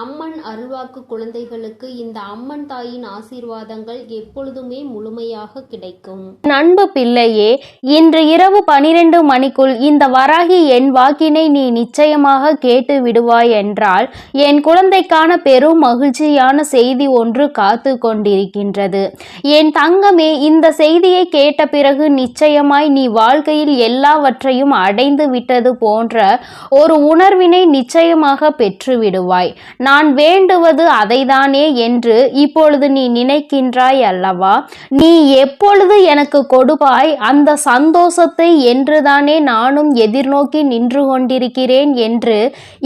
அம்மன் அருள்வாக்கு குழந்தைகளுக்கு இந்த அம்மன் தாயின் ஆசீர்வாதங்கள் எப்பொழுதுமே முழுமையாக கிடைக்கும். நண்பு பிள்ளையே இன்று இரவு பனிரெண்டு மணிக்குள் இந்த வராகி என் வாக்கினை நீ நிச்சயமாக கேட்டு விடுவாய் என்றால் என் குழந்தைக்கான பெரும் மகிழ்ச்சியான செய்தி ஒன்று காத்து கொண்டிருக்கின்றது. என் தங்கமே இந்த செய்தியை கேட்ட பிறகு நிச்சயமாய் நீ வாழ்க்கையில் எல்லாவற்றையும் அடைந்து விட்டது போன்ற ஒரு உணர்வினை நிச்சயமாக பெற்று விடுவாய் நான் வேண்டுவது அதைதானே என்று இப்பொழுது நீ நினைக்கின்றாய் அல்லவா? நீ எப்பொழுது எனக்கு கொடுப்பாய் அந்த சந்தோஷத்தை என்றுதானே நானும் எதிர்நோக்கி நின்று கொண்டிருக்கிறேன் என்று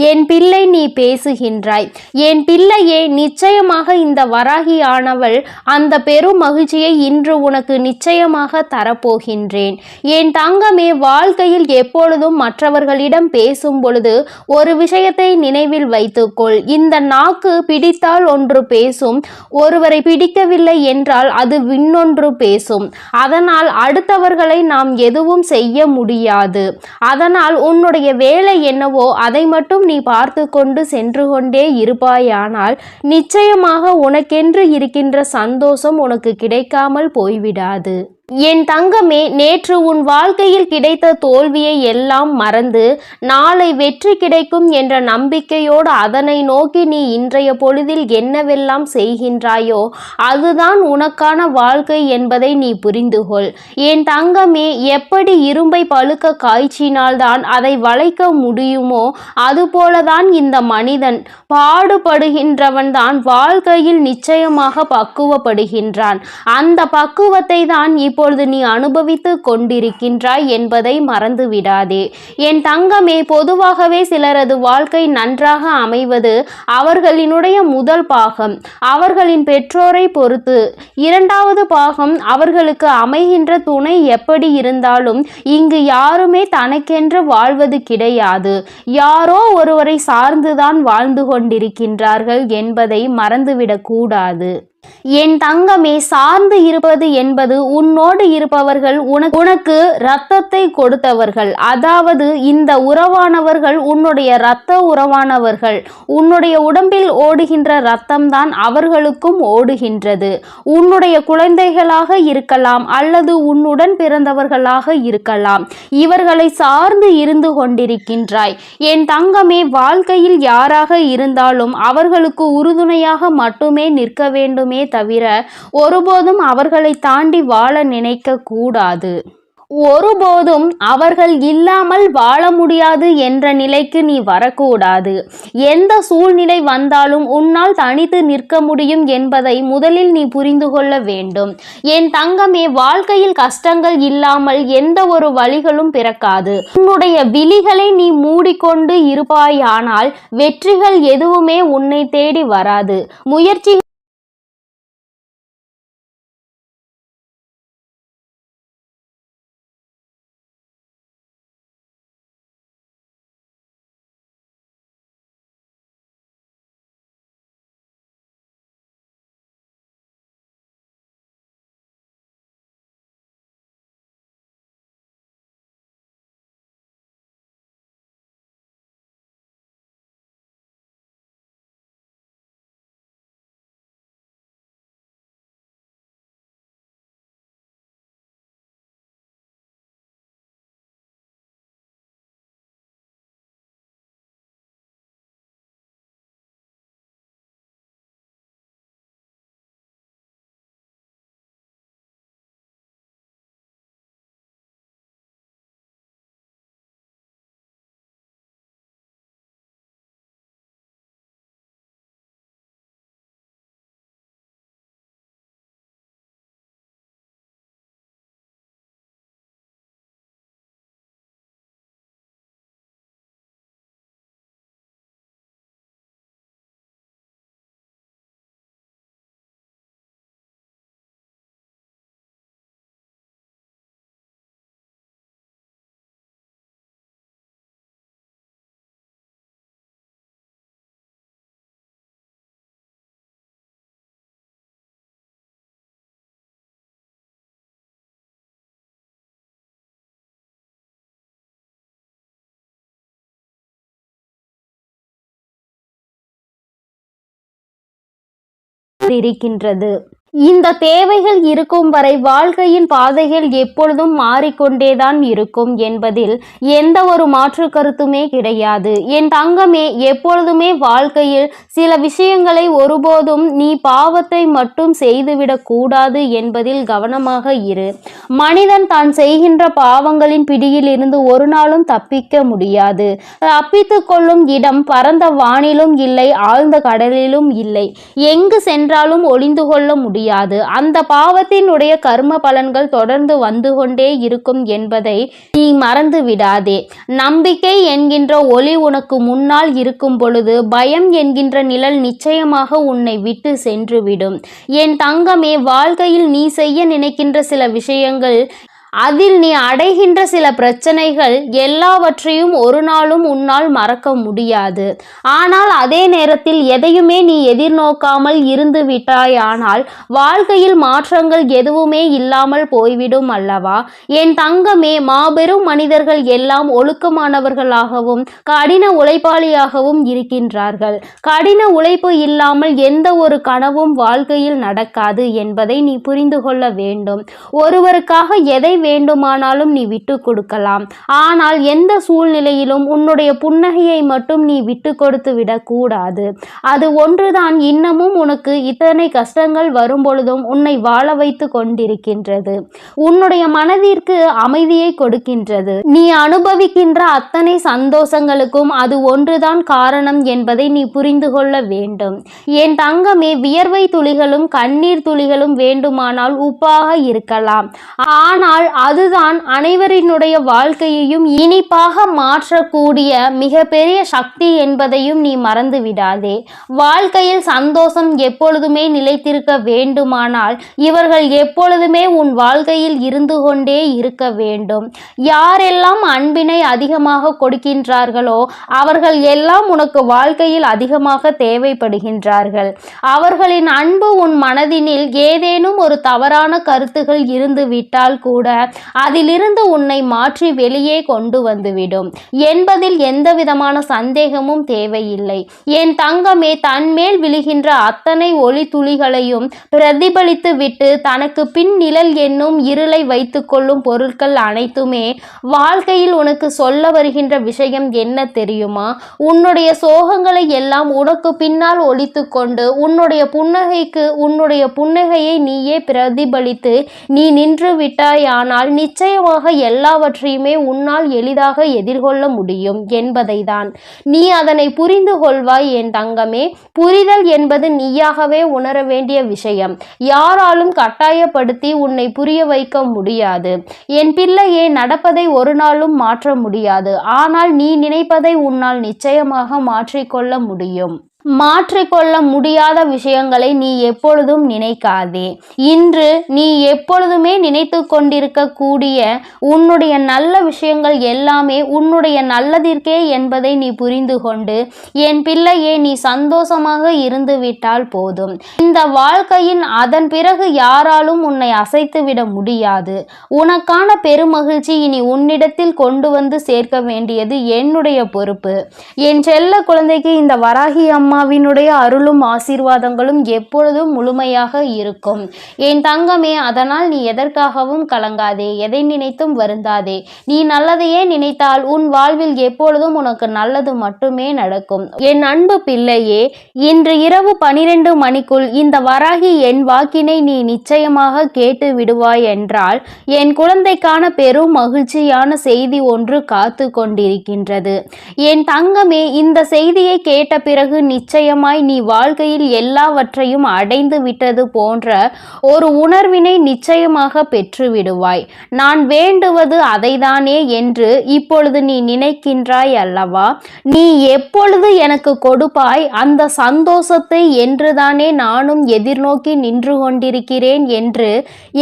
என் பிள்ளை நீ பேசுகின்றாய். என் பிள்ளையே நிச்சயமாக இந்த வராகியானவள் அந்த பெரும் மகிழ்ச்சியை இன்று உனக்கு நிச்சயமாக தரப்போகின்றேன். என் தங்கமே வாழ்க்கையில் எப்பொழுதும் மற்றவர்களிடம் பேசும் பொழுது ஒரு விஷயத்தை நினைவில் வைத்துக்கொள். இந்த இந்த நாக்கு பிடித்தால் ஒன்று பேசும் ஒருவரை பிடிக்கவில்லை என்றால் அது விண்ணொன்று பேசும். அதனால் அடுத்தவர்களை நாம் எதுவும் செய்ய முடியாது. அதனால் உன்னுடைய வேலை என்னவோ அதை மட்டும் நீ பார்த்து கொண்டு சென்று கொண்டே இருப்பாயானால் நிச்சயமாக உனக்கென்று இருக்கின்ற சந்தோஷம் உனக்கு கிடைக்காமல் போய்விடாது. என் தங்கமே நேற்று உன் வாழ்க்கையில் கிடைத்த தோல்வியை எல்லாம் மறந்து நாளை வெற்றி கிடைக்கும் என்ற நம்பிக்கையோடு அதனை நோக்கி நீ இன்றைய பொழுதில் என்னவெல்லாம் செய்கின்றாயோ அதுதான் உனக்கான வாழ்க்கை என்பதை நீ புரிந்துகொள் என் தங்கமே எப்படி இரும்பை பழுக்க காய்ச்சினால்தான் அதை வளைக்க முடியுமோ அதுபோலதான் இந்த மனிதன் பாடுபடுகின்றவன் தான் வாழ்க்கையில் நிச்சயமாக பக்குவப்படுகின்றான். அந்த பக்குவத்தை தான் இப்பொழுது நீ அனுபவித்து கொண்டிருக்கின்றாய் என்பதை மறந்து விடாதே என் தங்கமே பொதுவாகவே சிலரது வாழ்க்கை நன்றாக அமைவது அவர்களினுடைய முதல் பாகம். அவர்களின் பெற்றோரை பொறுத்து. இரண்டாவது பாகம் அவர்களுக்கு அமைகின்ற துணை எப்படி இருந்தாலும் இங்கு யாருமே தனக்கென்று வாழ்வது கிடையாது. யாரோ ஒருவரை சார்ந்துதான் வாழ்ந்து கொண்டிருக்கின்றார்கள் என்பதை மறந்துவிடக்கூடாது என் தங்கமே சார்ந்து இருப்பது என்பது உன்னோடு இருப்பவர்கள் உனக்கு உனக்கு ரத்தத்தை கொடுத்தவர்கள். அதாவது இந்த உறவானவர்கள் உன்னுடைய இரத்த உறவானவர்கள். உன்னுடைய உடம்பில் ஓடுகின்ற ரத்தம்தான் அவர்களுக்கும் ஓடுகின்றது. உன்னுடைய குழந்தைகளாக இருக்கலாம் அல்லது உன்னுடன் பிறந்தவர்களாக இருக்கலாம். இவர்களை சார்ந்து இருந்து கொண்டிருக்கின்றாய். என் தங்கமே வாழ்க்கையில் யாராக இருந்தாலும் அவர்களுக்கு உறுதுணையாக மட்டுமே நிற்க வேண்டுமே மட்டுமே தவிர ஒருபோதும் அவர்களை தாண்டி வாழ நினைக்க கூடாது. ஒருபோதும் அவர்கள் இல்லாமல் வாழ முடியாது என்ற நிலைக்கு நீ வரக்கூடாது. எந்த சூழ்நிலை வந்தாலும் உன்னால் தனித்து நிற்க முடியும் என்பதை முதலில் நீ புரிந்து கொள்ள வேண்டும். என் தங்கமே வாழ்க்கையில் கஷ்டங்கள் இல்லாமல் எந்த ஒரு வழிகளும் பிறக்காது. உன்னுடைய விழிகளை நீ மூடிக்கொண்டு இருப்பாயானால் வெற்றிகள் எதுவுமே உன்னை தேடி வராது. முயற்சி இருக்கின்றது இந்த தேவைகள் இருக்கும் வரை வாழ்க்கையின் பாதைகள் எப்பொழுதும் மாறிக்கொண்டேதான் இருக்கும் என்பதில் எந்த ஒரு மாற்று கருத்துமே கிடையாது. என் தங்கமே எப்பொழுதுமே வாழ்க்கையில் சில விஷயங்களை ஒருபோதும் நீ பாவத்தை மட்டும் செய்துவிடக் கூடாது என்பதில் கவனமாக இரு. மனிதன் தான் செய்கின்ற பாவங்களின் பிடியில் இருந்து ஒரு நாளும் தப்பிக்க முடியாது. தப்பித்து கொள்ளும் இடம் பரந்த வானிலும் இல்லை ஆழ்ந்த கடலிலும் இல்லை. எங்கு சென்றாலும் ஒளிந்து கொள்ள முடியும். முடியாது. அந்த பாவத்தினுடைய கர்ம பலன்கள் தொடர்ந்து வந்து கொண்டே இருக்கும் என்பதை நீ மறந்து விடாதே. நம்பிக்கை என்கின்ற ஒளி உனக்கு முன்னால் இருக்கும் பொழுது பயம் என்கின்ற நிழல் நிச்சயமாக உன்னை விட்டு சென்றுவிடும் என் தங்கமே வாழ்க்கையில் நீ செய்ய நினைக்கின்ற சில விஷயங்கள் அதில் நீ அடைகின்ற சில பிரச்சனைகள் எல்லாவற்றையும் ஒரு நாளும் உன்னால் மறக்க முடியாது. ஆனால் அதே நேரத்தில் எதையுமே நீ எதிர்நோக்காமல் இருந்து விட்டாயானால் வாழ்க்கையில் மாற்றங்கள் எதுவுமே இல்லாமல் போய்விடும் அல்லவா? என் தங்கமே மாபெரும் மனிதர்கள் எல்லாம் ஒழுக்கமானவர்களாகவும் கடின உழைப்பாளியாகவும் இருக்கின்றார்கள். கடின உழைப்பு இல்லாமல் எந்த ஒரு கனவும் வாழ்க்கையில் நடக்காது என்பதை நீ புரிந்து கொள்ள வேண்டும். ஒருவருக்காக எதை வேண்டுமானாலும் நீ விட்டு கொடுக்கலாம். ஆனால் எந்த சூழ்நிலையிலும் உன்னுடைய புன்னகையை மட்டும் நீ விட்டு கொடுத்து விடக்கூடாது. அது ஒன்றுதான். இன்னமும் உனக்கு இத்தனை கஷ்டங்கள் வரும் பொழுதும் உன்னை வாழ வைத்து கொண்டிருக்கின்றது. உன்னுடைய மனதிற்கு அமைதியை கொடுக்கின்றது. நீ அனுபவிக்கின்ற அத்தனை சந்தோஷங்களுக்கும் அது ஒன்றுதான் காரணம் என்பதை நீ புரிந்து கொள்ள வேண்டும். என் தங்கமே வியர்வை துளிகளும் கண்ணீர் துளிகளும் வேண்டுமானால் உப்பாக இருக்கலாம். ஆனால் அதுதான் அனைவரினுடைய வாழ்க்கையையும் இனிப்பாக மாற்றக்கூடிய மிகப்பெரிய சக்தி என்பதையும் நீ மறந்து விடாதே வாழ்க்கையில் சந்தோஷம் எப்பொழுதுமே நிலைத்திருக்க வேண்டுமானால் இவர்கள் எப்பொழுதுமே உன் வாழ்க்கையில் இருந்து கொண்டே இருக்க வேண்டும். யாரெல்லாம் அன்பினை அதிகமாக கொடுக்கின்றார்களோ அவர்கள் எல்லாம் உனக்கு வாழ்க்கையில் அதிகமாக தேவைப்படுகின்றார்கள். அவர்களின் அன்பு உன் மனதினில் ஏதேனும் ஒரு தவறான கருத்துகள் இருந்து விட்டால் கூட அதிலிருந்து உன்னை மாற்றி வெளியே கொண்டு வந்துவிடும். என்பதில் எந்த விதமான சந்தேகமும் தேவையில்லை. என் தங்கமே தன்மேல் விழுகின்ற அத்தனை ஒளி துளிகளையும் பிரதிபலித்து விட்டு தனக்கு பின் நிழல் என்னும் இருளை வைத்துக்கொள்ளும் பொருட்கள் அனைத்துமே வாழ்க்கையில் உனக்கு சொல்ல வருகின்ற விஷயம் என்ன தெரியுமா? உன்னுடைய சோகங்களை எல்லாம் உனக்கு பின்னால் ஒழித்து கொண்டு உன்னுடைய புன்னகைக்கு உன்னுடைய புன்னகையை நீயே பிரதிபலித்து நீ நின்று ஆனால் நிச்சயமாக எல்லாவற்றையுமே உன்னால் எளிதாக எதிர்கொள்ள முடியும் என்பதை தான் நீ அதனை புரிந்து கொள்வாய் என் தங்கமே. புரிதல் என்பது நீயாகவே உணர வேண்டிய விஷயம். யாராலும் கட்டாயப்படுத்தி உன்னை புரிய வைக்க முடியாது. என் பிள்ளையே நடப்பதை ஒரு நாளும் மாற்ற முடியாது. ஆனால் நீ நினைப்பதை உன்னால் நிச்சயமாக மாற்றிக்கொள்ள முடியும். மாற்றிக்கொள்ள முடியாத விஷயங்களை நீ எப்பொழுதும் நினைக்காதே. இன்று நீ எப்பொழுதுமே நினைத்து கொண்டிருக்கக்கூடிய உன்னுடைய நல்ல விஷயங்கள் எல்லாமே உன்னுடைய நல்லதிற்கே என்பதை நீ புரிந்து கொண்டு என் பிள்ளையே நீ சந்தோஷமாக இருந்து விட்டால் போதும். இந்த வாழ்க்கையின் அதன் பிறகு யாராலும் உன்னை அசைத்து விட முடியாது. உனக்கான பெருமகிழ்ச்சி இனி உன்னிடத்தில் கொண்டு வந்து சேர்க்க வேண்டியது என்னுடைய பொறுப்பு என் செல்ல குழந்தைக்கு இந்த வராகி அம்மாவினுடைய அருளும் ஆசீர்வாதங்களும் எப்பொழுதும் முழுமையாக இருக்கும். என் தங்கமே அதனால் நீ எதற்காகவும் கலங்காதே எதை நினைத்தும் வருந்தாதே. நீ நல்லதையே நினைத்தால் உன் வாழ்வில் எப்பொழுதும் உனக்கு நல்லது மட்டுமே நடக்கும். என் அன்பு பிள்ளையே இன்று இரவு பனிரெண்டு மணிக்குள் இந்த வராகி என் வாக்கினை நீ நிச்சயமாக கேட்டு விடுவாய் என்றால் என் குழந்தைக்கான பெரும் மகிழ்ச்சியான செய்தி ஒன்று காத்து கொண்டிருக்கின்றது. என் தங்கமே இந்த செய்தியை கேட்ட பிறகு நீ நிச்சயமாய் நீ வாழ்க்கையில் எல்லாவற்றையும் அடைந்து விட்டது போன்ற ஒரு உணர்வினை நிச்சயமாக பெற்றுவிடுவாய். நான் வேண்டுவது அதைதானே என்று இப்பொழுது நீ நினைக்கின்றாய் அல்லவா? நீ எப்பொழுது எனக்கு கொடுப்பாய் அந்த சந்தோஷத்தை என்றுதானே நானும் எதிர்நோக்கி நின்று கொண்டிருக்கிறேன் என்று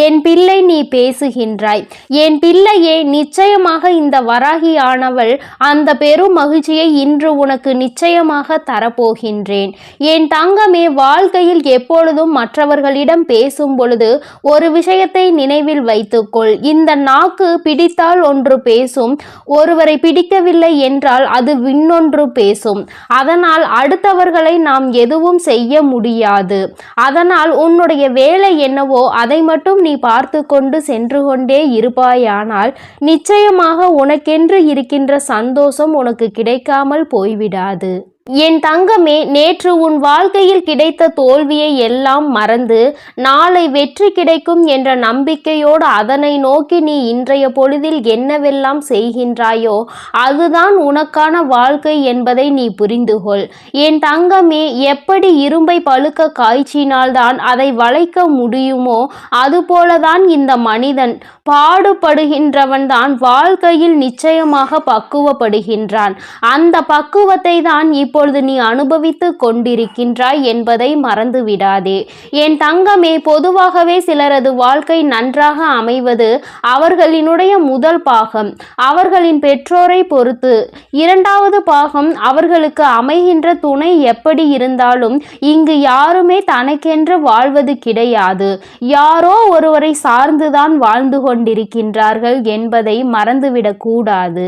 என் பிள்ளை நீ பேசுகின்றாய். என் பிள்ளையே நிச்சயமாக இந்த வராகியானவள் அந்த பெரும் மகிழ்ச்சியை இன்று உனக்கு நிச்சயமாக தரப்போகின்றாள் சொல்கின்றேன் என் தங்கமே வாழ்க்கையில் எப்பொழுதும் மற்றவர்களிடம் பேசும் பொழுது ஒரு விஷயத்தை நினைவில் வைத்துக்கொள். இந்த நாக்கு பிடித்தால் ஒன்று பேசும் ஒருவரை பிடிக்கவில்லை என்றால் அது விண்ணொன்று பேசும். அதனால் அடுத்தவர்களை நாம் எதுவும் செய்ய முடியாது. அதனால் உன்னுடைய வேலை என்னவோ அதை மட்டும் நீ பார்த்து கொண்டு சென்று கொண்டே இருப்பாயானால் நிச்சயமாக உனக்கென்று இருக்கின்ற சந்தோஷம் உனக்கு கிடைக்காமல் போய்விடாது. என் தங்கமே நேற்று உன் வாழ்க்கையில் கிடைத்த தோல்வியை எல்லாம் மறந்து நாளை வெற்றி கிடைக்கும் என்ற நம்பிக்கையோடு அதனை நோக்கி நீ இன்றைய பொழுதில் என்னவெல்லாம் செய்கின்றாயோ அதுதான் உனக்கான வாழ்க்கை என்பதை நீ புரிந்துகொள் என் தங்கமே எப்படி இரும்பை பழுக்க காய்ச்சினால்தான் அதை வளைக்க முடியுமோ அதுபோலதான் இந்த மனிதன் பாடுபடுகின்றவன் தான் வாழ்க்கையில் நிச்சயமாக பக்குவப்படுகின்றான். அந்த பக்குவத்தை தான் இப்பொழுது நீ அனுபவித்து கொண்டிருக்கின்றாய் என்பதை மறந்து விடாதே என் தங்கமே பொதுவாகவே சிலரது வாழ்க்கை நன்றாக அமைவது அவர்களினுடைய முதல் பாகம். அவர்களின் பெற்றோரை பொறுத்து. இரண்டாவது பாகம் அவர்களுக்கு அமைகின்ற துணை எப்படி இருந்தாலும் இங்கு யாருமே தனக்கென்று வாழ்வது கிடையாது. யாரோ ஒருவரை சார்ந்துதான் வாழ்ந்து கொண்டிருக்கின்றார்கள் என்பதை மறந்துவிடக்கூடாது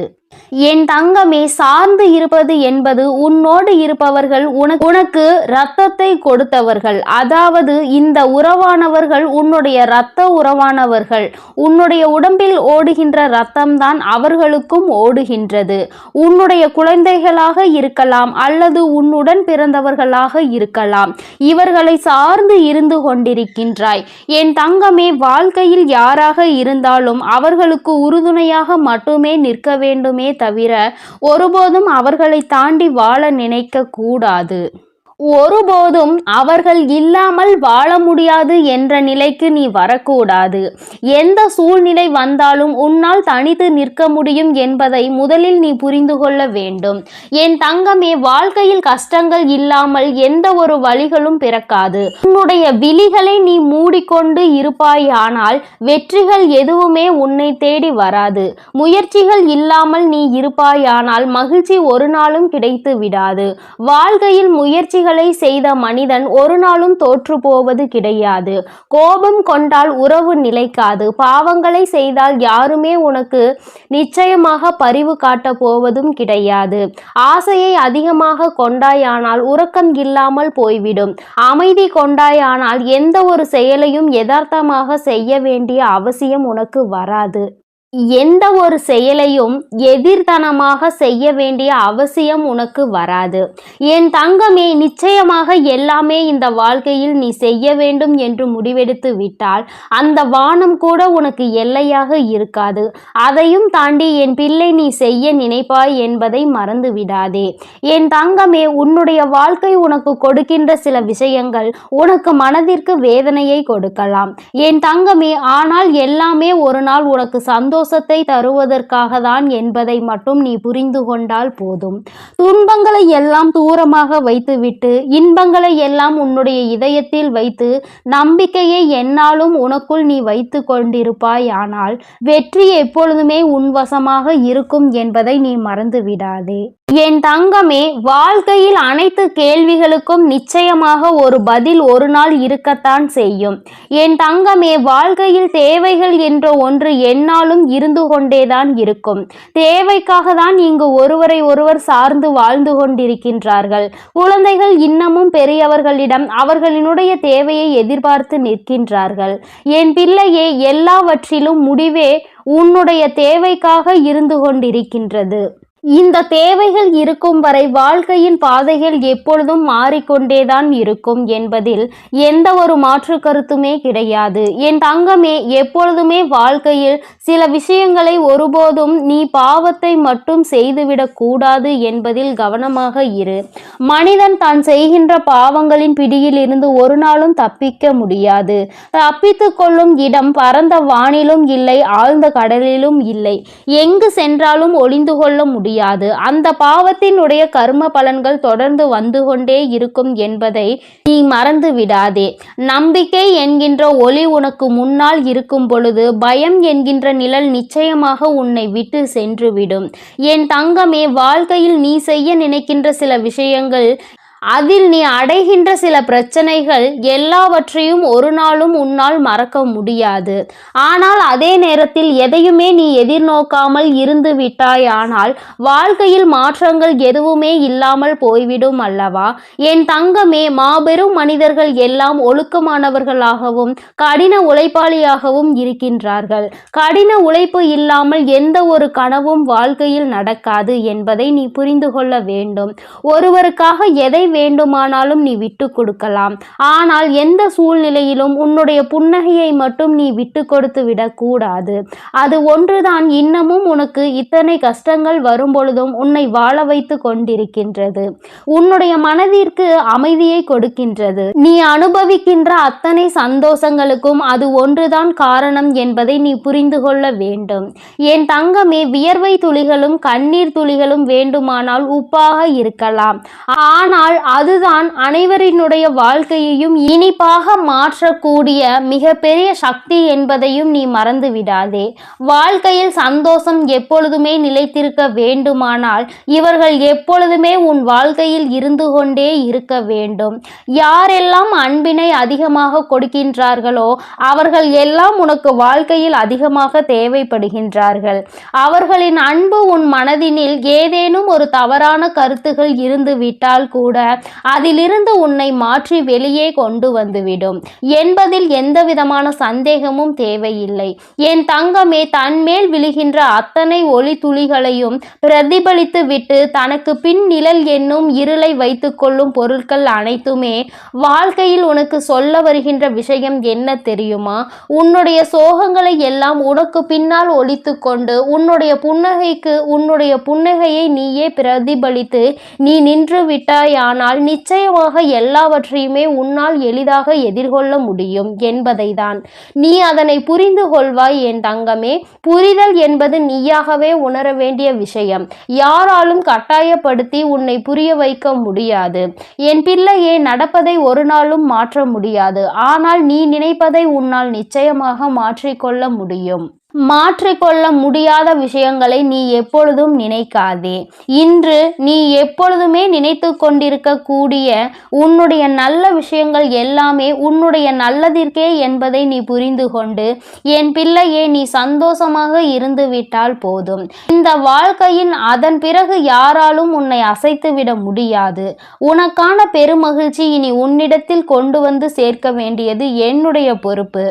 என் தங்கமே சார்ந்து இருப்பது என்பது உன்னோடு இருப்பவர்கள் உனக்கு உனக்கு ரத்தத்தை கொடுத்தவர்கள். அதாவது இந்த உறவானவர்கள் உன்னுடைய இரத்த உறவானவர்கள். உன்னுடைய உடம்பில் ஓடுகின்ற ரத்தம்தான் அவர்களுக்கும் ஓடுகின்றது. உன்னுடைய குழந்தைகளாக இருக்கலாம் அல்லது உன்னுடன் பிறந்தவர்களாக இருக்கலாம். இவர்களை சார்ந்து இருந்து கொண்டிருக்கின்றாய். என் தங்கமே வாழ்க்கையில் யாராக இருந்தாலும் அவர்களுக்கு உறுதுணையாக மட்டுமே நிற்க வேண்டுமே தவிர ஒருபோதும் அவர்களை தாண்டி வாழ நினைக்க கூடாது. ஒருபோதும் அவர்கள் இல்லாமல் வாழ முடியாது என்ற நிலைக்கு நீ வரக்கூடாது. எந்த சூழ்நிலை வந்தாலும் உன்னால் தனித்து நிற்க முடியும் என்பதை முதலில் நீ புரிந்து கொள்ள வேண்டும். என் தங்கமே வாழ்க்கையில் கஷ்டங்கள் இல்லாமல் எந்த ஒரு வழிகளும் பிறக்காது. உன்னுடைய விழிகளை நீ மூடிக்கொண்டு இருப்பாயானால் வெற்றிகள் எதுவுமே உன்னை தேடி வராது. முயற்சிகள் இல்லாமல் நீ இருப்பாயானால் மகிழ்ச்சி ஒரு நாளும் கிடைத்து விடாது. வாழ்க்கையில் முயற்சிகள் நன்மைகளை செய்த மனிதன் ஒரு நாளும் தோற்று போவது கிடையாது. கோபம் கொண்டால் உறவு நிலைக்காது. பாவங்களை செய்தால் யாருமே உனக்கு நிச்சயமாக பரிவு காட்ட போவதும் கிடையாது. ஆசையை அதிகமாக கொண்டாயானால் உறக்கம் இல்லாமல் போய்விடும். அமைதி கொண்டாயானால் எந்த ஒரு செயலையும் யதார்த்தமாக செய்ய வேண்டிய அவசியம் உனக்கு வராது. எந்த ஒரு செயலையும் எதிர்தனமாக செய்ய வேண்டிய அவசியம் உனக்கு வராது. என் தங்கமே நிச்சயமாக எல்லாமே இந்த வாழ்க்கையில் நீ செய்ய வேண்டும் என்று முடிவெடுத்து விட்டால் அந்த வானம் கூட உனக்கு எல்லையாக இருக்காது. அதையும் தாண்டி என் பிள்ளை நீ செய்ய நினைப்பாய் என்பதை மறந்து விடாதே. என் தங்கமே உன்னுடைய வாழ்க்கை உனக்கு கொடுக்கின்ற சில விஷயங்கள் உனக்கு மனதிற்கு வேதனையை கொடுக்கலாம். என் தங்கமே ஆனால் எல்லாமே ஒரு நாள் உனக்கு சந்தோஷம் சந்தோஷத்தை தருவதற்காக தான் என்பதை மட்டும் நீ புரிந்து கொண்டால் போதும். துன்பங்களை எல்லாம் தூரமாக வைத்துவிட்டு இன்பங்களை எல்லாம் உன்னுடைய இதயத்தில் வைத்து நம்பிக்கையை என்னாலும் உனக்குள் நீ வைத்து கொண்டிருப்பாய். ஆனால் வெற்றி எப்பொழுதுமே உன் வசமாக இருக்கும் என்பதை நீ மறந்து விடாதே என் தங்கமே வாழ்க்கையில் அனைத்து கேள்விகளுக்கும் நிச்சயமாக ஒரு பதில் ஒரு நாள் இருக்கத்தான் செய்யும். என் தங்கமே வாழ்க்கையில் தேவைகள் என்ற ஒன்று என்னாலும் இருந்து கொண்டேதான் இருக்கும். தேவைக்காக தான் இங்கு ஒருவரை ஒருவர் சார்ந்து வாழ்ந்து கொண்டிருக்கின்றார்கள். குழந்தைகள் இன்னமும் பெரியவர்களிடம் அவர்களினுடைய தேவையை எதிர்பார்த்து நிற்கின்றார்கள். என் பிள்ளையே எல்லாவற்றிலும் முடிவே உன்னுடைய தேவைக்காக இருந்து கொண்டிருக்கின்றது. இந்த தேவைகள் இருக்கும் வரை வாழ்க்கையின் பாதைகள் எப்பொழுதும் மாறிக்கொண்டேதான் இருக்கும் என்பதில் எந்த ஒரு மாற்று கருத்துமே கிடையாது. என் தங்கமே எப்பொழுதுமே வாழ்க்கையில் சில விஷயங்களை ஒருபோதும் நீ பாவத்தை மட்டும் செய்துவிடக் கூடாது என்பதில் கவனமாக இரு. மனிதன் தான் செய்கின்ற பாவங்களின் பிடியில் இருந்து ஒரு நாளும் தப்பிக்க முடியாது. தப்பித்து கொள்ளும் இடம் பரந்த வானிலும் இல்லை ஆழ்ந்த கடலிலும் இல்லை. எங்கு சென்றாலும் ஒளிந்து கொள்ள முடியும் முடியாது. அந்த பாவத்தினுடைய கர்ம பலன்கள் தொடர்ந்து வந்து கொண்டே இருக்கும் என்பதை நீ மறந்து விடாதே. நம்பிக்கை என்கின்ற ஒளி உனக்கு முன்னால் இருக்கும் பொழுது பயம் என்கின்ற நிழல் நிச்சயமாக உன்னை விட்டு சென்றுவிடும் என் தங்கமே வாழ்க்கையில் நீ செய்ய நினைக்கின்ற சில விஷயங்கள் அதில் நீ அடைகின்ற சில பிரச்சனைகள் எல்லாவற்றையும் ஒரு நாளும் உன்னால் மறக்க முடியாது. ஆனால் அதே நேரத்தில் எதையுமே நீ எதிர்நோக்காமல் இருந்து விட்டாயானால் வாழ்க்கையில் மாற்றங்கள் எதுவுமே இல்லாமல் போய்விடும் அல்லவா? என் தங்கமே மாபெரும் மனிதர்கள் எல்லாம் ஒழுக்கமானவர்களாகவும் கடின உழைப்பாளியாகவும் இருக்கின்றார்கள். கடின உழைப்பு இல்லாமல் எந்த ஒரு கனவும் வாழ்க்கையில் நடக்காது என்பதை நீ புரிந்து கொள்ள வேண்டும். ஒருவருக்காக எதை வேண்டுமானாலும் நீ விட்டு கொடுக்கலாம். ஆனால் எந்த சூழ்நிலையிலும் உன்னுடைய புன்னகையை மட்டும் நீ விட்டு கொடுத்து விடக்கூடாது. அது ஒன்றுதான். இன்னமும் உனக்கு இத்தனை கஷ்டங்கள் வரும் பொழுதும் உன்னை வாழ வைத்து கொண்டிருக்கின்றது. உன்னுடைய மனதிற்கு அமைதியை கொடுக்கின்றது. நீ அனுபவிக்கின்ற அத்தனை சந்தோஷங்களுக்கும் அது ஒன்றுதான் காரணம் என்பதை நீ புரிந்து கொள்ள வேண்டும். என் தங்கமே வியர்வை துளிகளும் கண்ணீர் துளிகளும் வேண்டுமானால் உப்பாக இருக்கலாம். ஆனால் அதுதான் அனைவரினுடைய வாழ்க்கையையும் இனிப்பாக மாற்றக்கூடிய மிகப்பெரிய சக்தி என்பதையும் நீ மறந்து விடாதே வாழ்க்கையில் சந்தோஷம் எப்பொழுதுமே நிலைத்திருக்க வேண்டுமானால் இவர்கள் எப்பொழுதுமே உன் வாழ்க்கையில் இருந்து கொண்டே இருக்க வேண்டும். யாரெல்லாம் அன்பினை அதிகமாக கொடுக்கின்றார்களோ அவர்கள் எல்லாம் உனக்கு வாழ்க்கையில் அதிகமாக தேவைப்படுகின்றார்கள். அவர்களின் அன்பு உன் மனதினில் ஏதேனும் ஒரு தவறான கருத்துகள் இருந்து விட்டால் கூட அதிலிருந்து உன்னை மாற்றி வெளியே கொண்டு வந்துவிடும். என்பதில் எந்த விதமான சந்தேகமும் தேவையில்லை. என் தங்கமே தன்மேல் விழுகின்ற அத்தனை ஒளி துளிகளையும் பிரதிபலித்து விட்டு தனக்கு பின் நிழல் என்னும் இருளை வைத்துக்கொள்ளும் பொருட்கள் அனைத்துமே வாழ்க்கையில் உனக்கு சொல்ல வருகின்ற விஷயம் என்ன தெரியுமா? உன்னுடைய சோகங்களை எல்லாம் உனக்கு பின்னால் ஒழித்து கொண்டு உன்னுடைய புன்னகைக்கு உன்னுடைய புன்னகையை நீயே பிரதிபலித்து நீ நின்று ஆனால் நிச்சயமாக எல்லாவற்றையுமே உன்னால் எளிதாக எதிர்கொள்ள முடியும் என்பதை தான் நீ அதனை புரிந்து கொள்வாய் என் தங்கமே. புரிதல் என்பது நீயாகவே உணர வேண்டிய விஷயம். யாராலும் கட்டாயப்படுத்தி உன்னை புரிய வைக்க முடியாது. என் பிள்ளையே நடப்பதை ஒரு நாளும் மாற்ற முடியாது. ஆனால் நீ நினைப்பதை உன்னால் நிச்சயமாக மாற்றிக்கொள்ள முடியும். மாற்றிக்கொள்ள முடியாத விஷயங்களை நீ எப்பொழுதும் நினைக்காதே. இன்று நீ எப்பொழுதுமே நினைத்து கொண்டிருக்கக்கூடிய உன்னுடைய நல்ல விஷயங்கள் எல்லாமே உன்னுடைய நல்லதிற்கே என்பதை நீ புரிந்து கொண்டு என் பிள்ளையே நீ சந்தோஷமாக இருந்து விட்டால் போதும். இந்த வாழ்க்கையின் அதன் பிறகு யாராலும் உன்னை அசைத்து விட முடியாது. உனக்கான பெருமகிழ்ச்சி இனி உன்னிடத்தில் கொண்டு வந்து சேர்க்க வேண்டியது என்னுடைய பொறுப்பு.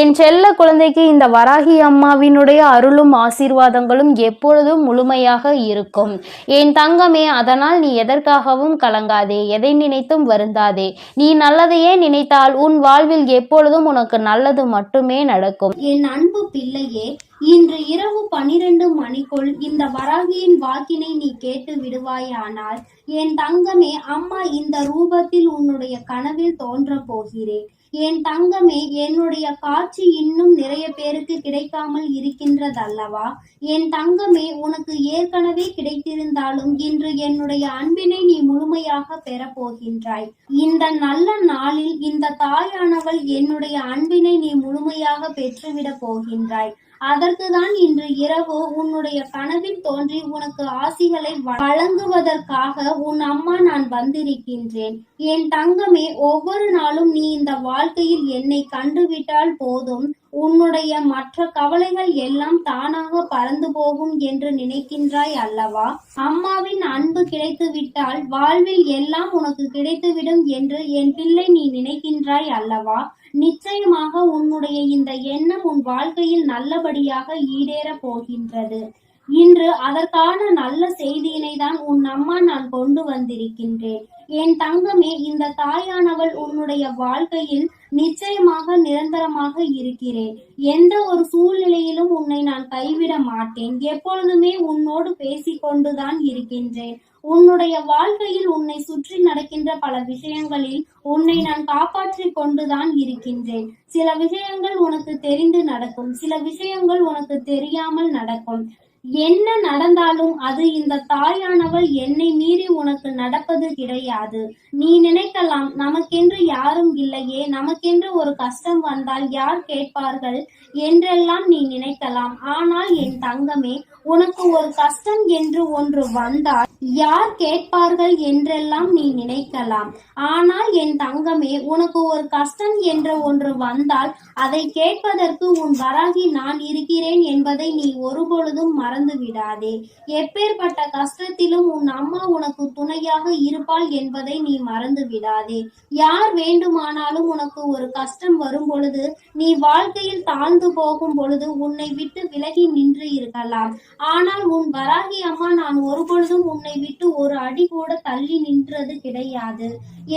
என் செல்ல குழந்தைக்கு இந்த வராகி அம்மாவினுடைய அருளும் ஆசீர்வாதங்களும் எப்பொழுதும் முழுமையாக இருக்கும். என் தங்கமே அதனால் நீ எதற்காகவும் கலங்காதே எதை நினைத்தும் வருந்தாதே. நீ நல்லதையே நினைத்தால் உன் வாழ்வில் எப்பொழுதும் உனக்கு நல்லது மட்டுமே நடக்கும். என் அன்பு பிள்ளையே இன்று இரவு பனிரெண்டு மணிக்குள் இந்த வராகியின் வாக்கினை நீ கேட்டு விடுவாயானால் என் தங்கமே அம்மா இந்த ரூபத்தில் உன்னுடைய கனவில் தோன்றப் போகிறேன் என் தங்கமே என்னுடைய காட்சி இன்னும் நிறைய பேருக்கு கிடைக்காமல் இருக்கின்றதல்லவா? என் தங்கமே உனக்கு ஏற்கனவே கிடைத்திருந்தாலும் இன்று என்னுடைய அன்பினை நீ முழுமையாக பெறப்போகின்றாய். இந்த நல்ல நாளில் இந்த தாயானவள் என்னுடைய அன்பினை நீ முழுமையாக பெற்றுவிடப் போகின்றாய். அதற்குதான் இன்று இரவு உன்னுடைய கனவில் தோன்றி உனக்கு ஆசிகளை வழங்குவதற்காக உன் அம்மா நான் வந்திருக்கின்றேன். என் தங்கமே ஒவ்வொரு நாளும் நீ இந்த வாழ்க்கையில் என்னை கண்டுவிட்டால் போதும். உன்னுடைய மற்ற கவலைகள் எல்லாம் தானாக பறந்து போகும் என்று நினைக்கின்றாய் அல்லவா? அம்மாவின் அன்பு கிடைத்து விட்டால் வாழ்வில் எல்லாம் உனக்கு கிடைத்துவிடும் என்று என் பிள்ளை நீ நினைக்கின்றாய் அல்லவா? நிச்சயமாக உன்னுடைய இந்த எண்ணம் உன் வாழ்க்கையில் நல்லபடியாக ஈடேறப் போகின்றது. இன்று அதற்கான நல்ல செய்தியினை தான் உன் அம்மா நான் கொண்டு வந்திருக்கின்றேன். என் தங்கமே இந்த தாயானவள் உன்னுடைய வாழ்க்கையில் நிச்சயமாக நிரந்தரமாக இருக்கிறேன். எந்த ஒரு சூழ்நிலையிலும் உன்னை நான் கைவிட மாட்டேன். எப்பொழுதுமே உன்னோடு பேசிக்கொண்டுதான் இருக்கின்றேன். உன்னுடைய வாழ்க்கையில் உன்னை சுற்றி நடக்கின்ற பல விஷயங்களில் உன்னை நான் காப்பாற்றிக் கொண்டுதான் இருக்கின்றேன். சில விஷயங்கள் உனக்கு தெரிந்து நடக்கும். சில விஷயங்கள் உனக்கு தெரியாமல் நடக்கும். என்ன நடந்தாலும் அது இந்த தாயானவள் என்னை மீறி உனக்கு நடப்பது கிடையாது. நீ நினைக்கலாம் நமக்கென்று யாரும் இல்லையே நமக்கென்று ஒரு கஷ்டம் வந்தால் யார் கேட்பார்கள் என்றெல்லாம் நீ நினைக்கலாம். ஆனால் என் தங்கமே உனக்கு ஒரு கஷ்டம் என்று ஒன்று வந்தால் யார் கேட்பார்கள் என்றெல்லாம் நீ நினைக்கலாம். ஆனால் என் தங்கமே உனக்கு ஒரு கஷ்டம் என்ற ஒன்று வந்தால் அதை கேட்பதற்கு உன் வராகி நான் இருக்கிறேன் என்பதை நீ ஒருபொழுதும் மறந்து விடாதே எப்பேற்பட்ட கஷ்டத்திலும் உன் அம்மா உனக்கு துணையாக இருப்பாள் என்பதை நீ மறந்து விடாதே யார் வேண்டுமானாலும் உனக்கு ஒரு கஷ்டம் வரும் பொழுது நீ வாழ்க்கையில் தாழ்ந்து போகும் பொழுது உன்னை விட்டு விலகி நின்று இருக்கலாம். ஆனால் உன் வராகி அம்மா நான் ஒருபொழுதும் உன்னை விட்டு ஒரு அடி கூட தள்ளி நின்றது கிடையாது.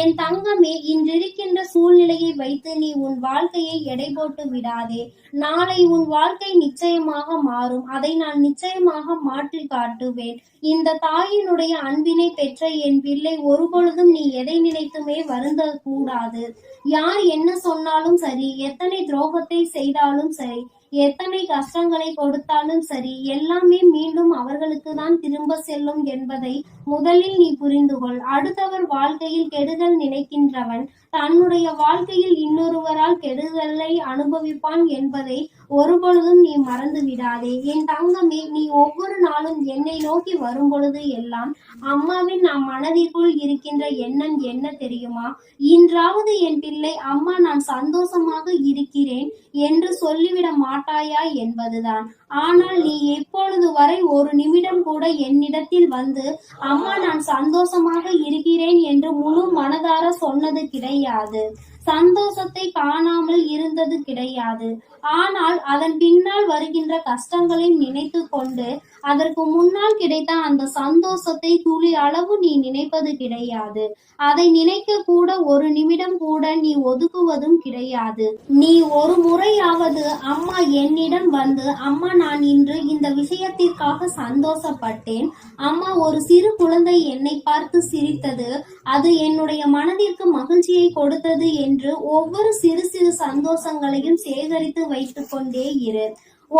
என் தங்கமே இன்றிருக்கின்ற சூழ்நிலையை வைத்து நீ உன் வாழ்க்கையை எடை போட்டு விடாதே. நாளை உன் வாழ்க்கை நிச்சயமாக மாறும். அதை நான் நிச்சயமாக மாற்றி காட்டுவேன். இந்த தாயினுடைய அன்பினை பெற்ற என் பிள்ளை ஒருபொழுதும் நீ எதை நினைத்துமே வருந்த கூடாது யார் என்ன சொன்னாலும் சரி எத்தனை துரோகத்தை செய்தாலும் சரி எத்தனை கஷ்டங்களை கொடுத்தாலும் சரி எல்லாமே மீண்டும் அவர்களுக்கு தான் திரும்ப செல்லும் என்பதை முதலில் நீ புரிந்து கொள். அடுத்தவர் வாழ்க்கையில் கெடுதல் நினைக்கின்றவன் தன்னுடைய வாழ்க்கையில் இன்னொருவரால் கெடுதலை அனுபவிப்பான் என்பதை ஒருபொழுதும் நீ மறந்து விடாதே என் தங்கமே நீ ஒவ்வொரு நாளும் என்னை நோக்கி வரும் பொழுது எல்லாம் அம்மாவின் நம் மனதிற்குள் இருக்கின்ற எண்ணம் என்ன தெரியுமா? இன்றாவது என் பிள்ளை அம்மா நான் சந்தோஷமாக இருக்கிறேன் என்று சொல்லிவிட மாட்டாயா என்பதுதான். ஆனால் நீ எப்பொழுது வரை ஒரு நிமிடம் கூட என்னிடத்தில் வந்து அம்மா நான் சந்தோஷமாக இருக்கிறேன் என்று முழு மனதார சொன்னது கிடையாது. சந்தோஷத்தை காணாமல் இருந்தது கிடையாது. ஆனால் அதன் பின்னால் வருகின்ற கஷ்டங்களை நினைத்து கொண்டு அதற்கு முன்னால் கிடைத்த அந்த சந்தோஷத்தை துளி அளவு நீ நினைப்பது கிடையாது. அதை நினைக்க கூட ஒரு நிமிடம் கூட நீ ஒதுக்குவதும் கிடையாது. நீ ஒரு முறையாவது அம்மா என்னிடம் வந்து அம்மா நான் இன்று இந்த விஷயத்திற்காக சந்தோஷப்பட்டேன். அம்மா ஒரு சிறு குழந்தை என்னை பார்த்து சிரித்தது. அது என்னுடைய மனதிற்கு மகிழ்ச்சியை கொடுத்தது என்று ஒவ்வொரு சிறு சிறு சந்தோஷங்களையும் சேகரித்து வைத்துக் கொண்டே இரு.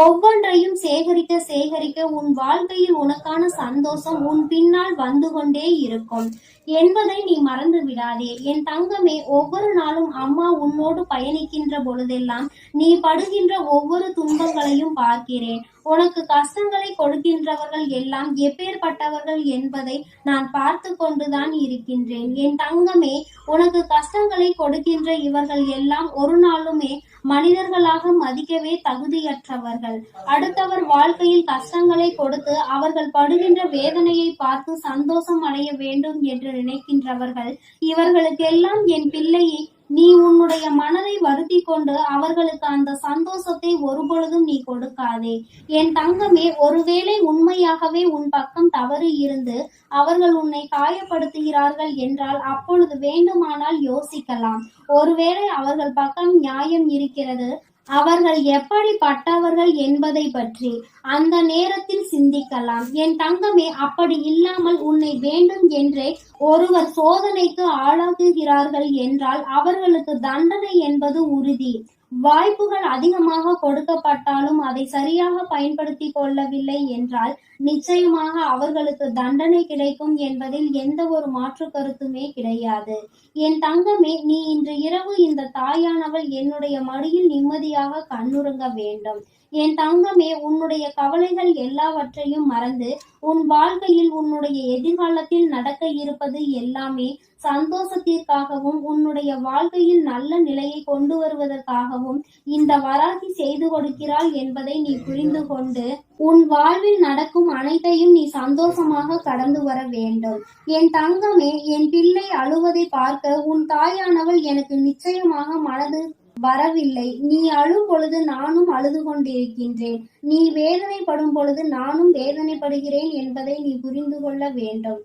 ஒவ்வொன்றையும் சேகரிக்க சேகரிக்க உன் வாழ்க்கையில் உனக்கான சந்தோஷம் உன் பின்னால் வந்து கொண்டே இருக்கும். என்பதை நீ மறந்து விடாதே. என் தங்கமே ஒவ்வொரு நாளும் அம்மா உன்னோடு பயணிக்கின்ற பொழுதெல்லாம் நீ படுகின்ற ஒவ்வொரு துன்பங்களையும் பார்க்கிறேன். உனக்கு கஷ்டங்களை கொடுக்கின்றவர்கள் எல்லாம் எப்பேற்பட்டவர்கள் என்பதை நான் பார்த்து கொண்டுதான் இருக்கின்றேன். என் தங்கமே உனக்கு கஷ்டங்களை கொடுக்கின்ற இவர்கள் எல்லாம் ஒரு நாளுமே மனிதர்களாக மதிக்கவே தகுதியற்றவர்கள். அடுத்தவர் வாழ்க்கையில் கஷ்டங்களை கொடுத்து அவர்கள் படுகின்ற வேதனையை பார்த்து சந்தோஷம் அடைய வேண்டும் என்று நினைக்கின்றவர்கள். இவர்களுக்கெல்லாம் என் பிள்ளையை நீ உன்னுடைய மனதை வருத்தி கொண்டு அவர்களுக்கு அந்த சந்தோஷத்தை ஒருபொழுதும் நீ கொடுக்காதே. என் தங்கமே ஒருவேளை உண்மையாகவே உன் பக்கம் தவறு இருந்து அவர்கள் உன்னை காயப்படுத்துகிறார்கள் என்றால் அப்பொழுது வேண்டுமானால் யோசிக்கலாம். ஒருவேளை அவர்கள் பக்கம் நியாயம் இருக்கிறது அவர்கள் எப்படிப்பட்டவர்கள் என்பதை பற்றி அந்த நேரத்தில் சிந்திக்கலாம். என் தங்கமே அப்படி இல்லாமல் உன்னை வேண்டும் என்றே ஒருவர் சோதனைக்கு ஆளாக்குகிறார்கள் என்றால் அவர்களுக்கு தண்டனை என்பது உறுதி. வாய்ப்புகள் அதிகமாக கொடுக்கப்பட்டாலும் அதை சரியாக பயன்படுத்தி கொள்ளவில்லை என்றால் நிச்சயமாக அவர்களுக்கு தண்டனை கிடைக்கும் என்பதில் எந்த ஒரு மாற்று கருத்துமே கிடையாது. என் தங்கமே நீ இன்று இரவு இந்த தாயானவள் என்னுடைய மடியில் நிம்மதியாக கண்ணுறங்க வேண்டும். என் தங்கமே உன்னுடைய கவலைகள் எல்லாவற்றையும் மறந்து உன் வாழ்க்கையில் உன்னுடைய எதிர்காலத்தில் நடக்க இருப்பது எல்லாமே சந்தோஷத்திற்காகவும் உன்னுடைய வாழ்க்கையில் நல்ல நிலையை கொண்டு வருவதற்காகவும் இந்த வராகி செய்து கொடுக்கிறாள் என்பதை நீ புரிந்து கொண்டு உன் வாழ்வில் நடக்கும் அனைத்தையும் நீ சந்தோஷமாக கடந்து வர வேண்டும். என் தங்கமே என் பிள்ளை அழுவதை பார்க்க உன் தாயானவள் எனக்கு நிச்சயமாக மனது வரவில்லை. நீ அழும் பொழுது நானும் அழுது கொண்டிருக்கின்றேன் நீ வேதனைப்படும் பொழுது நானும் வேதனைப்படுகிறேன் என்பதை நீ புரிந்து கொள்ள வேண்டும்.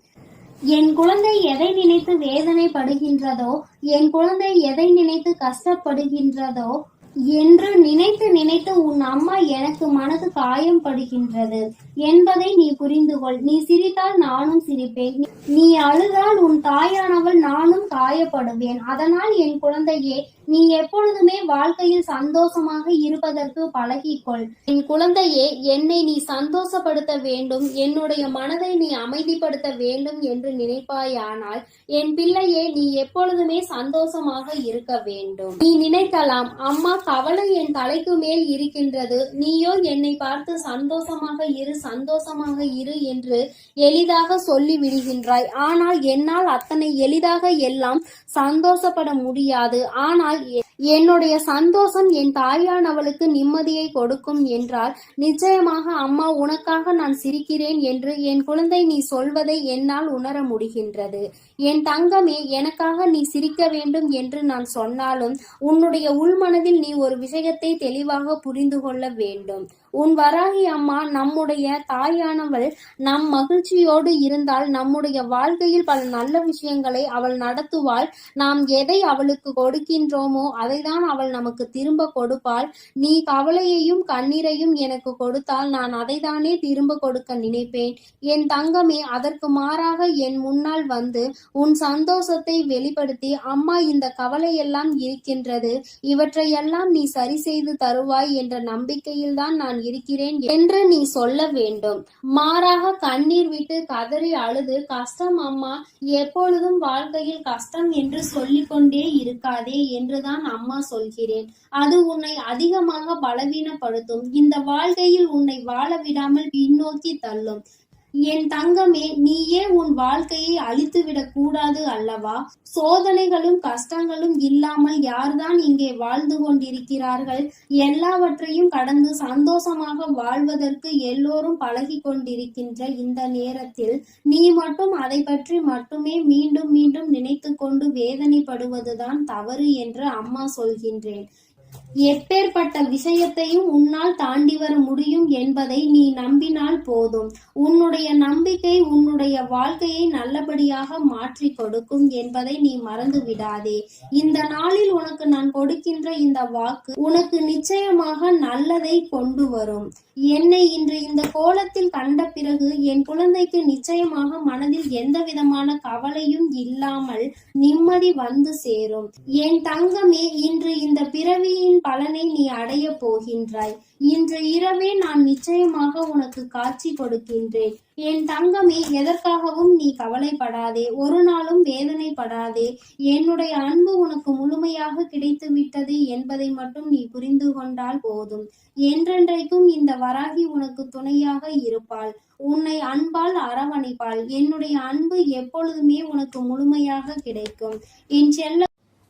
என் குழந்தை எதை நினைத்து வேதனைப்படுகின்றதோ என் குழந்தை எதை நினைத்து கஷ்டப்படுகின்றதோ என்று நினைத்து நினைத்து உன் அம்மா எனக்கு மனது காயம் படுகின்றது என்பதை நீ புரிந்து கொள். நீ சிரித்தால் நானும் சிரிப்பேன். நீ அழுதால் உன் தாயானவள் நானும் காயப்படுவேன். அதனால் என் குழந்தையே நீ எப்பொழுதுமே வாழ்க்கையில் சந்தோஷமாக இருப்பதற்கு பழகிக்கொள். என் குழந்தையே என்னை நீ சந்தோஷப்படுத்த வேண்டும் என்னுடைய மனதை நீ அமைதிப்படுத்த வேண்டும் என்று நினைப்பாயானால் என் பிள்ளையே நீ எப்பொழுதுமே சந்தோஷமாக இருக்க வேண்டும். நீ நினைக்கலாம் அம்மா கவலை என் தலைக்கு மேல் இருக்கின்றது நீயோ என்னை பார்த்து சந்தோஷமாக இரு சந்தோஷமாக இரு என்று எளிதாக சொல்லி விடுகின்றாய் ஆனால் என்னால் அத்தனை எளிதாக எல்லாம் சந்தோஷப்பட முடியாது. ஆனால் ஆகிய என்னுடைய சந்தோஷம் என் தாயானவளுக்கு நிம்மதியை கொடுக்கும் என்றால் நிச்சயமாக அம்மா உனக்காக நான் சிரிக்கிறேன் என்று என் குழந்தை நீ சொல்வதை என்னால் உணர முடிகின்றது. என் தங்கமே எனக்காக நீ சிரிக்க வேண்டும் என்று நான் சொன்னாலும் உன்னுடைய உள்மனதில் நீ ஒரு விஷயத்தை தெளிவாக புரிந்து கொள்ள வேண்டும். உன் வராகி அம்மா நம்முடைய தாயானவள் நம் மகிழ்ச்சியோடு இருந்தால் நம்முடைய வாழ்க்கையில் பல நல்ல விஷயங்களை அவள் நடத்துவாள். நாம் எதை அவளுக்கு கொடுக்கின்றோமோ அதைதான் அவள் நமக்கு திரும்ப கொடுப்பாள். நீ கவலையையும் கண்ணீரையும் எனக்கு கொடுத்தால் நான் அதைதானே திரும்ப கொடுக்க நினைப்பேன். என் தங்கமே அதற்கு மாறாக என் முன்னால் வந்து உன் சந்தோஷத்தை வெளிப்படுத்தி அம்மா இந்த கவலையெல்லாம் இருக்கின்றது. இவற்றையெல்லாம் நீ சரி செய்து தருவாய் என்ற நம்பிக்கையில் தான் நான் இருக்கிறேன் என்று நீ சொல்ல வேண்டும். மாறாக கண்ணீர் விட்டு கதறி அழுது கஷ்டம் அம்மா எப்பொழுதும் வாழ்க்கையில் கஷ்டம் என்று சொல்லிக்கொண்டே இருக்காதே என்றுதான் அம்மா சொல்கிறேன். அது உன்னை அதிகமாக பலவீனப்படுத்தும். இந்த வாழ்க்கையில் உன்னை வாழ விடாமல் பின்னோக்கி தள்ளும். என் தங்கமே நீயே உன் வாழ்க்கையை அழித்துவிடக் கூடாது அல்லவா? சோதனைகளும் கஷ்டங்களும் இல்லாமல் யார்தான் இங்கே வாழ்ந்து கொண்டிருக்கிறார்கள்? எல்லாவற்றையும் கடந்து சந்தோஷமாக வாழ்வதற்கு எல்லோரும் பழகி கொண்டிருக்கின்ற இந்த நேரத்தில் நீ மட்டும் அதை பற்றி மட்டுமே மீண்டும் மீண்டும் நினைத்து கொண்டு வேதனைப்படுவதுதான் தவறு என்று அம்மா சொல்கின்றேன். எப்பேற்பட்ட விஷயத்தையும் உன்னால் தாண்டி வர முடியும் என்பதை நீ நம்பினால் போதும். உன்னுடைய நம்பிக்கை உன்னுடைய வாழ்க்கையை நல்லபடியாக மாற்றி கொடுக்கும் என்பதை நீ மறந்து விடாதே. இந்த நாளில் உனக்கு நான் கொடுக்கின்ற இந்த வாக்கு உனக்கு நிச்சயமாக நல்லதை கொண்டு வரும். என்னை இன்று இந்த கோலத்தில் கண்ட பிறகு என் குழந்தைக்கு நிச்சயமாக மனதில் எந்த விதமான கவலையும் இல்லாமல் நிம்மதி வந்து சேரும். என் தங்கமே இன்று இந்த பிறவியின் பலனை நீ அடைய போகின்றாய். இன்று இரவே நான் நிச்சயமாக உனக்கு காட்சி கொடுக்கின்றேன். என் தங்கமே எதற்காகவும் நீ கவலைப்படாதே. ஒரு நாளும் வேதனைப்படாதே. என்னுடைய அன்பு உனக்கு முழுமையாக கிடைத்து விட்டது என்பதை மட்டும் நீ புரிந்து கொண்டால் போதும். என்றென்றைக்கும் இந்த வராகி உனக்கு துணையாக இருப்பாள். உன்னை அன்பால் அரவணைப்பாள். என்னுடைய அன்பு எப்பொழுதுமே உனக்கு முழுமையாக கிடைக்கும். என் செல்ல